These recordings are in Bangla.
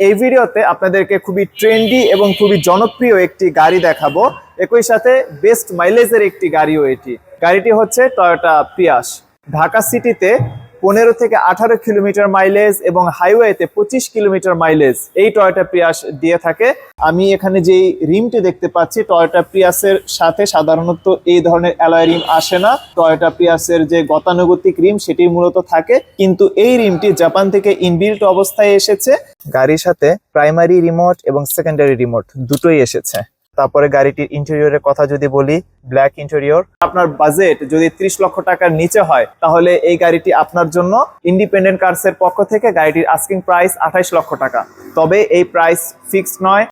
এই ভিডিওতে আপনাদেরকে খুবই ট্রেন্ডি এবং খুবই জনপ্রিয় একটি গাড়ি দেখাবো। একই সাথে বেস্ট মাইলেজের একটি গাড়িও এটি। গাড়িটি হচ্ছে টয়োটা পিয়াস ঢাকা সিটিতে পনেরো থেকে আঠারো কিলোমিটার মাইলেজ এবং হাইওয়েতে পঁচিশ কিলোমিটার মাইলেজ এই টয়োটা প্রিয়াস দিয়ে থাকে। আমি এখানে যেই রিমটি দেখতে পাচ্ছি টয়োটা প্রিয়াসের সাথে সাধারণত এই ধরনের অ্যালয় রিম আসে না। টয়োটা প্রিয়াসের যে গতানুগতিক রিম সেটি মূলত থাকে, কিন্তু এই রিমটি জাপান থেকে ইনবিল্ট অবস্থায় এসেছে। গাড়ির সাথে প্রাইমারি রিমোট এবং সেকেন্ডারি রিমোট দুটোই এসেছে। তারপরে গাড়িটির ইন্টেরিয়রের কথা যদি বলি ব্ল্যাক ইন্টেরিয়র আপনার বাজেট যদি 30 লক্ষ টাকার নিচে হয়, তাহলে এই গাড়িটি আপনার জন্য ইন্ডিপেন্ডেন্ট কার্সের পক্ষ থেকে গাড়িটির আস্কিং প্রাইস 28 লক্ষ টাকা। তবে এই প্রাইস ফিক্সড নয়।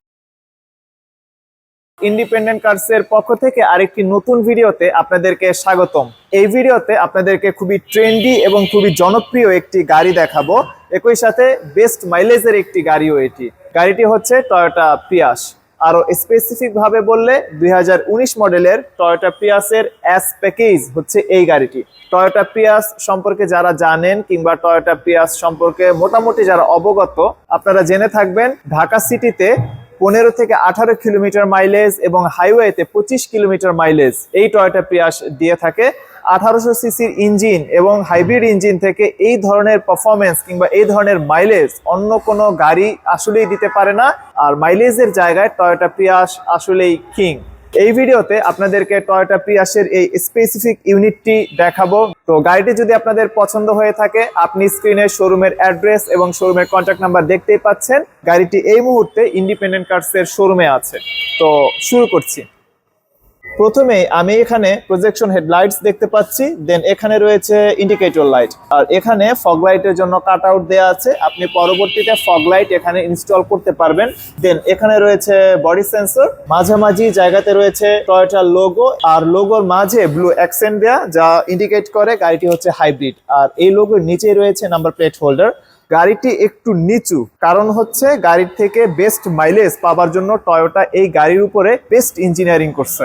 ইন্ডিপেন্ডেন্ট কার্সের পক্ষ থেকে আরেকটি নতুন ভিডিওতে আপনাদেরকে স্বাগতম। এই ভিডিওতে আপনাদেরকে খুবই ট্রেন্ডি এবং খুবই জনপ্রিয় একটি গাড়ি দেখাবো। একই সাথে বেস্ট মাইলেজের একটি গাড়িও এটি। গাড়িটি হচ্ছে টয়োটা প্রিয়াস আরও স্পেসিফিক ভাবে বললে দু হাজার উনিশ মডেলের টয়োটা প্রিয়াসের অ্যাস প্যাকেজ হচ্ছে এই গাড়িটি। টয়োটা প্রিয়াস সম্পর্কে যারা জানেন কিংবা টয়োটা প্রিয়াস সম্পর্কে মোটামুটি যারা অবগত, আপনারা জেনে থাকবেন ঢাকা সিটিতে পনেরো থেকে আঠারো কিলোমিটার মাইলেজ এবং হাইওয়েতে পঁচিশ কিলোমিটার মাইলেজ এই টয়োটা প্রিয়াস দিয়ে থাকে। আঠারোশো সিসির ইঞ্জিন এবং হাইব্রিড ইঞ্জিন থেকে এই ধরনের পারফরমেন্স কিংবা এই ধরনের মাইলেজ অন্য কোনো গাড়ি আসলেই দিতে পারে না। আর মাইলেজের জায়গায় টয়োটা প্রিয়াস আসলেই কিং এই ভিডিওতে আপনাদেরকে টয়োটা প্রিয়াসের এই স্পেসিফিক ইউনিটটি দেখাবো। তো গাড়িটি যদি আপনাদের পছন্দ হয়ে থাকে, আপনি স্ক্রিনে শোরুমের অ্যাড্রেস এবং শোরুমের কন্ট্যাক্ট নাম্বার দেখতেই পাচ্ছেন। গাড়িটি এই মুহূর্তে ইন্ডিপেন্ডেন্ট কার্সের শোরুমে আছে। তো শুরু করছি। প্রথমে আমি এখানে প্রজেকশন হেডলাইটস দেখতে পাচ্ছি দেন এখানে রয়েছে ইন্ডিকেটর লাইট আর এখানে ফগ লাইটের জন্য কাট আউট দেওয়া আছে। আপনি পরবর্তীতে ফগ লাইট এখানে ইনস্টল করতে পারবেন। দেন এখানে রয়েছে বডি সেন্সর মাঝামাঝি জায়গাতে রয়েছে টয়োটার লোগো আর লোগোর মাঝে ব্লু অ্যাকসেন্ট দেয়া, যা ইন্ডিকেট করে গাড়িটি হচ্ছে হাইব্রিড আর এই লোগোর নিচেই রয়েছে নাম্বার প্লেট হোল্ডার গাড়িটি একটু নিচু। কারণ হচ্ছে গাড়ির থেকে বেস্ট মাইলেজ পাওয়ার জন্য টয়োটা এই গাড়ির উপরে বেস্ট ইঞ্জিনিয়ারিং করছে।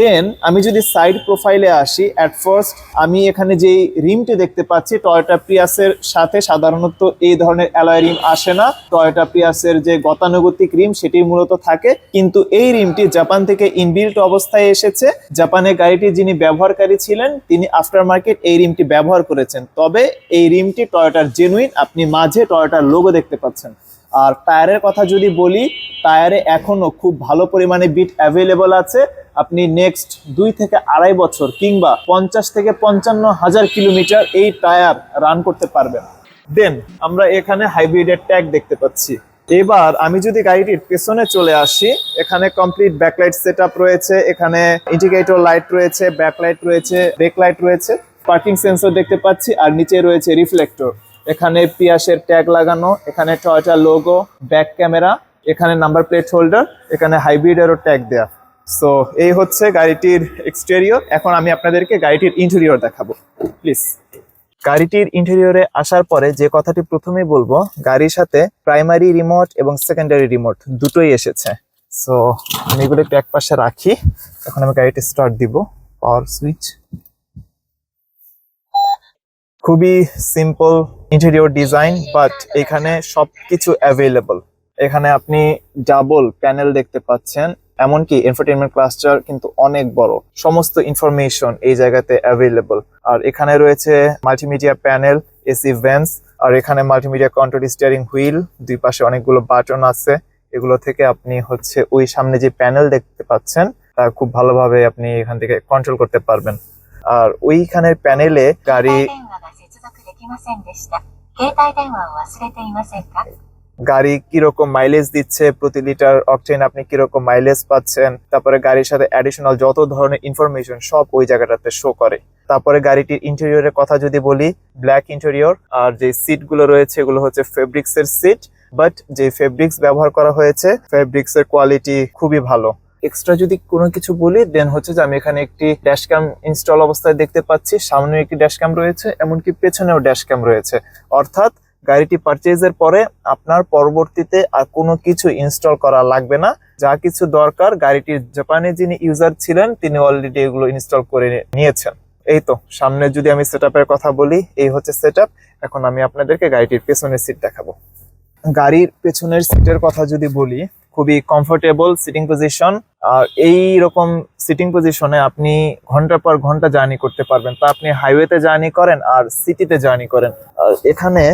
দেন আমি যদি সাইড প্রোফাইলে আসি অ্যাট ফার্স্ট আমি এখানে যেই রিমটি দেখতে পাচ্ছি টয়োটা প্রিয়াসের সাথে সাধারণত এই ধরনের অ্যালয় রিম আসে না। টয়োটা প্রিয়াসের যে গতানুগতিক রিম সেটি মূলত থাকে। কিন্তু এই রিমটি জাপান থেকে ইনবিল্ট অবস্থায় এসেছে। জাপানের গাড়িটি যিনি ব্যবহারকারী ছিলেন, তিনি আফটার মার্কেট এই রিমটি ব্যবহার করেছেন। তবে এই রিমটি টয়োটার জেনুইন আপনি মাঝে টয়োটার লোগো দেখতে পাচ্ছেন। আর টায়ারের কথা যদি বলি, টায়ারে এখনও খুব ভালো পরিমাণে বিট অ্যাভেলেবল আছে। আপনি নেক্সট দুই থেকে আড়াই বছর কিংবা পঞ্চাশ থেকে পঞ্চান্ন হাজার কিলোমিটার এই টায়ার রান করতে পারবেন। দেন আমরা এখানে হাইব্রিডের ট্যাগ দেখতে পাচ্ছি। এবার আমি যদি গাড়িটির পেছনে চলে আসি, এখানে কমপ্লিট ব্যাকলাইট সেট রয়েছে, এখানে ইন্ডিকেটর লাইট রয়েছে ব্যাকলাইট রয়েছে ব্রেক লাইট রয়েছে পার্কিং সেন্সর দেখতে পাচ্ছি, আর নিচে রয়েছে রিফ্লেক্টর এখানে পিয়াসের ট্যাগ লাগানো, এখানে টয়টা লোগো ব্যাক ক্যামেরা এখানে নাম্বার প্লেট হোল্ডার এখানে হাইব্রিডেরও ট্যাগ দেয়া। সো এই হচ্ছে গাড়িটির এক্সটেরিয়র এখন আমি আপনাদেরকে গাড়িটির ইন্টেরিয়র দেখাবো। প্লিজ গাড়িটির ইন্টেরিয়রে আসার পরে যে কথাটি প্রথমেই বলব, গাড়ির সাথে প্রাইমারি রিমোট এবং সেকেন্ডারি রিমোট দুটোই এসেছে। সো আমি এগুলো একটু এক পাশে রাখি। এখন আমি গাড়িটি স্টার্ট দিব। পাওয়ার সুইচ খুবই সিম্পল ইন্টেরিয়র ডিজাইন বাট এখানে সব কিছু অ্যাভেলেবল এখানে আপনি ডাবল প্যানেল দেখতে পাচ্ছেন, এমনকি এন্টারটেনমেন্ট ক্লাস্টার কিন্তু অনেক বড়। সমস্ত ইনফরমেশন এই জায়গাতে অ্যাভেলেবল আর এখানে রয়েছে মাল্টিমিডিয়া প্যানেল এসি ভ্যান্স আর এখানে মাল্টিমিডিয়া কন্ট্রোল স্টিয়ারিং হুইল দুই পাশে অনেকগুলো বাটন আছে। এগুলো থেকে আপনি হচ্ছে ওই সামনে যে প্যানেল দেখতে পাচ্ছেন, তা খুব ভালোভাবে আপনি এখান থেকে কন্ট্রোল করতে পারবেন। আর ওইখানের প্যানেলে গাড়ি きませんでした。携帯電話を忘れていませんか গাড়ি কিরকম মাইলেজ দিচ্ছে প্রতি লিটার অকটেন আপনি কিরকম মাইলেজ পাচ্ছেন তারপরে গাড়ির সাথে অ্যাডিশনাল যত ধরনের ইনফরমেশন সব ওই জায়গাটাতে শো করে তারপরে গাড়িটির ইন্টেরিয়রের কথা যদি বলি ব্ল্যাক ইন্টেরিয়র আর যে সিট গুলো রয়েছে এগুলো হচ্ছে ফেব্রিক্স এর সিট বাট যে ফেব্রিক্স ব্যবহার করা হয়েছে ফেব্রিক্স এর কোয়ালিটি খুবই ভালো এক্সট্রা যদি কোনো কিছু বলি দেন হচ্ছে যে আমি এখানে একটি ড্যাশ ক্যাম ইনস্টল অবস্থায় দেখতে পাচ্ছি। সামনে একটি ড্যাশ ক্যাম রয়েছে, এমনকি পেছনেও ড্যাশ ক্যাম রয়েছে। অর্থাৎ গাড়িটি পারচেজের পরে আপনার পরবর্তীতে আর কোনো কিছু ইনস্টল করা লাগবে না। যা কিছু দরকার, গাড়িটির জাপানে যিনি ইউজার ছিলেন, তিনি অলরেডি এগুলো ইনস্টল করে নিয়েছেন। এই তো, সামনে যদি আমি সেট কথা বলি, এই হচ্ছে সেট এখন আমি আপনাদেরকে গাড়িটির পেছনের সিট দেখাবো। গাড়ির পেছনের সিটের কথা যদি বলি খুবই কমফোর্টেবল সিটিং পজিশন আর এই রকম সিটিং পজিশনে আপনি ঘণ্টার পর ঘণ্টা জার্নি করতে পারবেন। তা আপনি হাইওয়েতে জার্নি করেন, আর সিটিতে জার্নি করেন। আর এখানে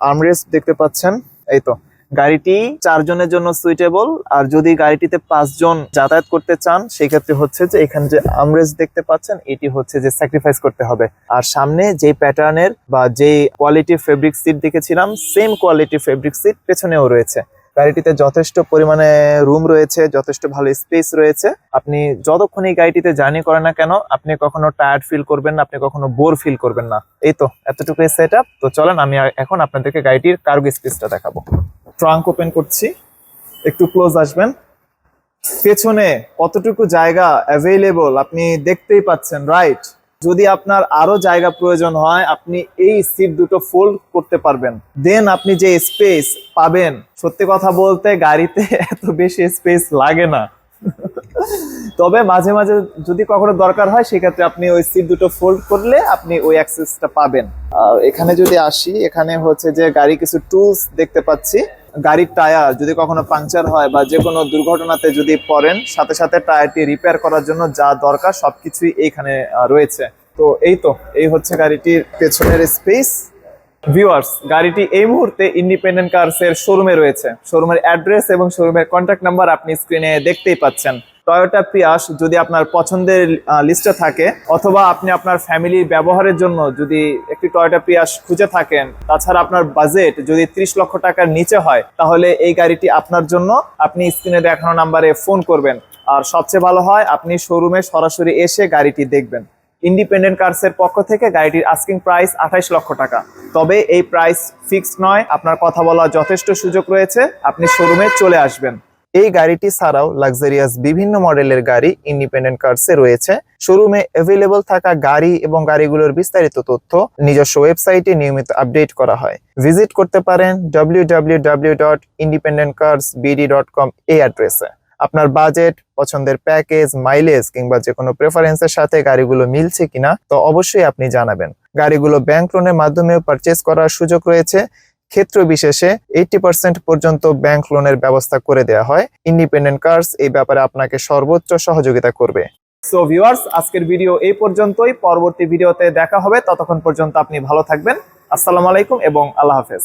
আর্মরেস্ট দেখতে পাচ্ছেন, এই তো। গাড়িটি চারজনের জন্য সুইটেবল আর যদি গাড়িটিতে পাঁচজন যাতায়াত করতে চান, সেক্ষেত্রে হচ্ছে যে এখানে যে আমরেজ দেখতে পাচ্ছেন, এটি হচ্ছে যে স্যাক্রিফাইস করতে হবে। আর সামনে যে প্যাটার্নের বা যে কোয়ালিটি ফেব্রিক সিট দেখেছিলাম সেম কোয়ালিটি ফেব্রিক সিট পেছনেও রয়েছে। গাড়িটিতে যথেষ্ট পরিমাণে রুম রয়েছে, যথেষ্ট ভালো স্পেস রয়েছে। আপনি যতক্ষণ এই গাড়িটিতে জার্নি করেন না কেন, আপনি কখনো টায়ার্ড ফিল করবেন না, আপনি কখনো বোর ফিল করবেন না। এই তো, এতটুকুই সেট আপ তো চলেন, আমি এখন আপনাদেরকে গাড়িটির কার্গো স্পেসটা দেখাবো। ট্রাঙ্ক ওপেন করছি। একটু ক্লোজ আসবেন। পেছনে কতটুকু জায়গা অ্যাভেলেবল আপনি দেখতেই পাচ্ছেন রাইট যদি আপনার আরও জায়গা প্রয়োজন হয়, আপনি এই সিট দুটো ফোল্ড করতে পারবেন। দেন আপনি যে স্পেস পাবেন, সত্যি কথা বলতে গাড়িতে এত বেশি স্পেস লাগে না। তবে মাঝে মাঝে যদি কখনো দরকার হয়, সেক্ষেত্রে আপনি ওই সিট দুটো ফোল্ড করলে আপনি ওই অ্যাক্সেসটা পাবেন। এখানে যদি আসি, এখানে হচ্ছে যে গাড়ি কিছু টুলস দেখতে পাচ্ছি। গাড়ির টায়ার যদি কখনো পাংচার হয় বা যে কোনো দুর্ঘটনাতে যদি পড়েন, সাথে সাথে টায়ারটি রিপেয়ার করার জন্য যা দরকার সবকিছুই এইখানে রয়েছে। তো এই তো, এই হচ্ছে গাড়িটির পেছনের স্পেস ভিউয়ার্স গাড়িটি এই মুহূর্তে ইন্ডিপেন্ডেন্ট কার্স এর শোরুমে রয়েছে। শোরুমের অ্যাড্রেস এবং শোরুমের কন্ট্যাক্ট নাম্বার আপনি স্ক্রিনে দেখতেই পাচ্ছেন। টয়োটা পিয়াস যদি আপনার পছন্দের লিস্টে থাকে, অথবা আপনি আপনার ফ্যামিলির ব্যবহারের জন্য যদি একটি টয়োটা পিয়াস খুঁজে থাকেন, তাছাড়া আপনার বাজেট যদি 30 লক্ষ টাকার নিচে হয়, তাহলে এই গাড়িটি আপনার জন্য আপনি স্ক্রিনে দেখানো নাম্বারে ফোন করবেন। আর সবচেয়ে ভালো হয়, আপনি শোরুমে সরাসরি এসে গাড়িটি দেখবেন। ইন্ডিপেন্ডেন্ট কার্সের পক্ষ থেকে গাড়িটির আস্কিং প্রাইস আঠাইশ লক্ষ টাকা। তবে এই প্রাইস ফিক্সড নয়, আপনার কথা বলার যথেষ্ট সুযোগ রয়েছে, আপনি শোরুমে চলে আসবেন। এই গাড়িটি ছাড়াও লাক্সারিয়াস বিভিন্ন মডেলের গাড়ি ইন্ডিপেন্ডেন্ট কার্সে রয়েছে। শোরুমে অ্যাভেলেবল থাকা গাড়ি এবং গাড়িগুলোর বিস্তারিত তথ্য নিজস্ব ওয়েবসাইটে নিয়মিত আপডেট করা হয়। ভিজিট করতে পারেন কম এই অ্যাড্রেসে আপনার বাজেট পছন্দের প্যাকেজ মাইলেজ কিংবা যে কোনো প্রেফারেন্সের সাথে গাড়িগুলো মিলছে কিনা, তো অবশ্যই আপনি জানাবেন। গাড়িগুলো ব্যাংক লোনের মাধ্যমেও পারচেজ করার সুযোগ রয়েছে। ক্ষেত্র বিশেষে এইটি পার্সেন্ট পর্যন্ত ব্যাংক লোনের ব্যবস্থা করে দেওয়া হয়। ইন্ডিপেন্ডেন্ট কার্স এই ব্যাপারে আপনাকে সর্বোচ্চ সহযোগিতা করবে। সো ভিউয়ার্স আজকের ভিডিও এই পর্যন্তই। পরবর্তী ভিডিওতে দেখা হবে। ততক্ষণ পর্যন্ত আপনি ভালো থাকবেন। আসসালামু আলাইকুম এবং আল্লাহ হাফেজ।